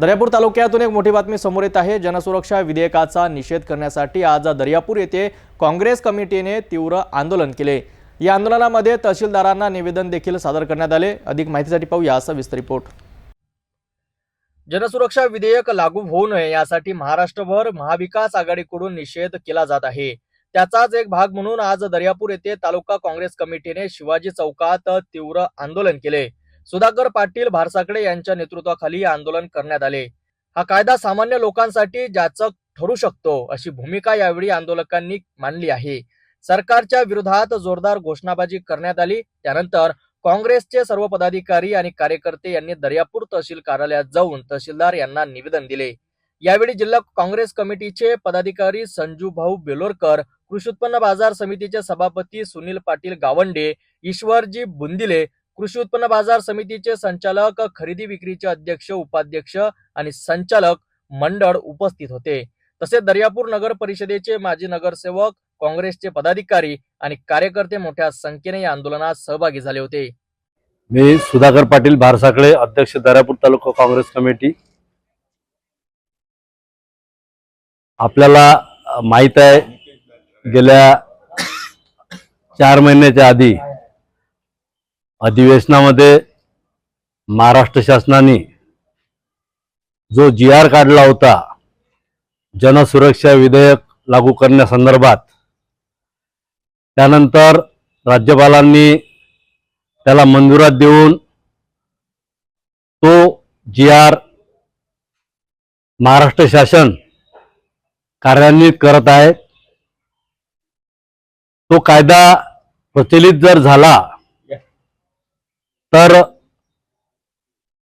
दर्यापूर तालुक्यातून एक मोठी बातमी समोर येत आहे. जनसुरक्षा विधेयकाचा निषेध करण्यासाठी आज दर्यापूर येथे काँग्रेस कमिटीने तीव्र आंदोलन केले. या आंदोलनामध्ये तहसीलदारांना निवेदन देखील सादर करण्यात आले. अधिक माहितीसाठी पाहूया असा विस्तार रिपोर्ट. जनसुरक्षा विधेयक लागू होऊ नये यासाठी महाराष्ट्रभर महाविकास आघाडीकडून निषेध केला जात आहे. त्याचाच एक भाग म्हणून आज दर्यापूर येथे तालुका काँग्रेस कमिटीने शिवाजी चौकात तीव्र आंदोलन केले. सुधाकर पाटील भारसाकडे यांच्या नेतृत्वाखाली हे आंदोलन करण्यात आले. हा कायदा सामान्य लोकांसाठी जाचक ठरू शकतो अशी भूमिका यावेळी आंदोलकांनी मांडली आहे. सरकारच्या विरोधात जोरदार घोषणाबाजी करण्यात आली. त्यानंतर काँग्रेसचे सर्व पदाधिकारी आणि कार्यकर्ते यांनी दर्यापूर तहसील कार्यालयात जाऊन तहसीलदार यांना निवेदन दिले. यावेळी जिल्हा काँग्रेस कमिटीचे पदाधिकारी संजू भाऊ बेलोरकर कृषी उत्पन्न बाजार समितीचे सभापती सुनील पाटील गावंडे ईश्वरजी बुंदिले कृषी उत्पन्न बाजार समितीचे संचालक खरेदी विक्रीचे अध्यक्ष उपाध्यक्ष आणि संचालक मंडळ उपस्थित होते. तसेच दर्यापूर नगर परिषदेचे माजी नगरसेवक काँग्रेसचे पदाधिकारी आणि कार्यकर्ते मोठ्या संख्येने या आंदोलनात सहभागी झाले होते. मी सुधाकर पाटील भारसाकडे अध्यक्ष दर्यापूर तालुका काँग्रेस कमिटी. आपल्याला माहीत आहे गेल्या चार महिन्याच्या आधी अधिवेशनामध्ये महाराष्ट्र शासनाने जो जी आर काढला होता जनसुरक्षा विधेयक लागू करण्यासंदर्भात त्यानंतर राज्यपालांनी त्याला मंजुरात देऊन तो जी आर महाराष्ट्र शासन कार्यान्वित करत आहे. तो कायदा प्रचलित जर झाला तर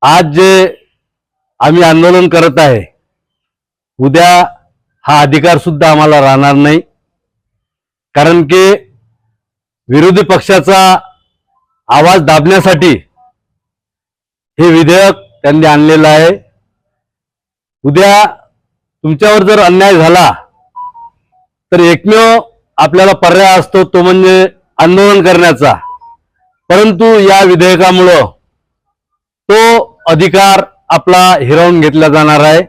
आज जे आम्ही आंदोलन करत आहे उद्या हा अधिकार सुद्धा आम्हाला राहणार नाही. कारण की विरोधी पक्षाचा आवाज दाबण्यासाठी हे विधेयक त्यांनी आणलेलं आहे. उद्या तुमच्यावर जर अन्याय झाला तर एकमेव आपल्याला पर्याय असतो तो म्हणजे आंदोलन करण्याचा. परंतु या विधेयकामुळं तो अधिकार आपला हिरावून घेतला जाणार आहे.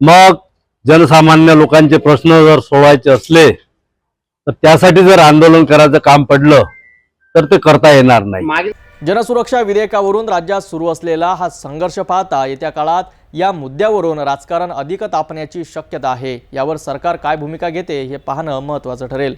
मग जनसामान्य लोकांचे प्रश्न जर सोडवायचे असले तर त्यासाठी जर आंदोलन करायचं काम पडलं तर ते करता येणार नाही. जनसुरक्षा विधेयकावरून राज्यात सुरू असलेला हा संघर्ष पाहता येत्या काळात या मुद्द्यावरून राजकारण अधिक तापण्याची शक्यता आहे. यावर सरकार काय भूमिका घेते हे पाहणं महत्त्वाचं ठरेल.